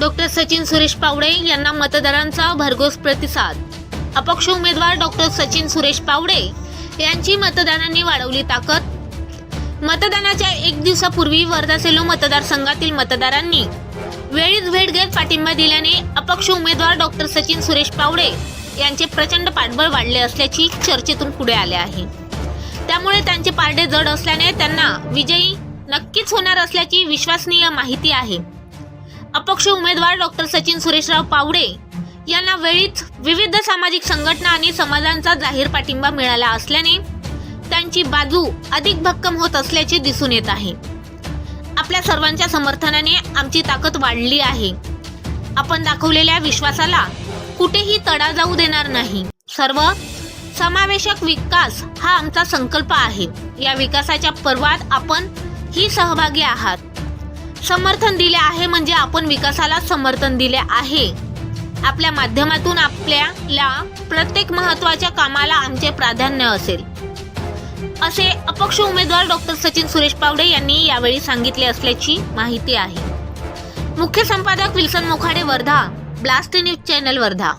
Doctor Sachin Suresh Pawde यांना मतदारांचा भरघोस प्रतिसाद. अपक्ष उमेदवार डॉक्टर सचिन सुरेश पावडे यांची मतदारांनी वाढवली ताकद. मतदानाच्या एक दिवसापूर्वी वर्धा सेलो मतदारसंघातील मतदारांनी वेळीच भेट घेत पाठिंबा दिल्याने अपक्ष उमेदवार डॉक्टर सचिन सुरेश पावडे यांचे प्रचंड पाठबळ वाढले असल्याची चर्चेतून पुढे आले आहे. त्यामुळे त्यांचे पारडे जड असल्याने त्यांना विजयी नक्कीच होणार असल्याची विश्वसनीय माहिती आहे. अपक्ष उमेदवार डॉक्टर सचिन सुरेशराव पावडे यांना वेळीच विविध सामाजिक संघटना आणि समाजांचा जाहीर पाठिंबा मिळाला असल्याने त्यांची बाजू अधिक भक्कम होत असल्याचे दिसून येत आहे. आपल्या सर्वांच्या समर्थनाने आमची ताकद वाढली आहे. आपण दाखवलेल्या विश्वासाला कुठेही तडा जाऊ देणार नाही. सर्व समावेशक विकास हा आमचा संकल्प आहे. या विकासाच्या पर्वात आपण ही सहभागी आहात. समर्थन दिले आहे म्हणजे आपण विकासाला समर्थन दिले आहे. आपल्या माध्यमातून आपल्याला प्रत्येक महत्त्वाच्या कामाला आमचे प्राधान्य असेल. असे अपक्ष उमेदवार डॉक्टर सचिन सुरेश पावडे यांनी यावेळी सांगितले असल्याची माहिती आहे. मुख्य संपादक Wilson Mokhade Wardha blast news channel Wardha.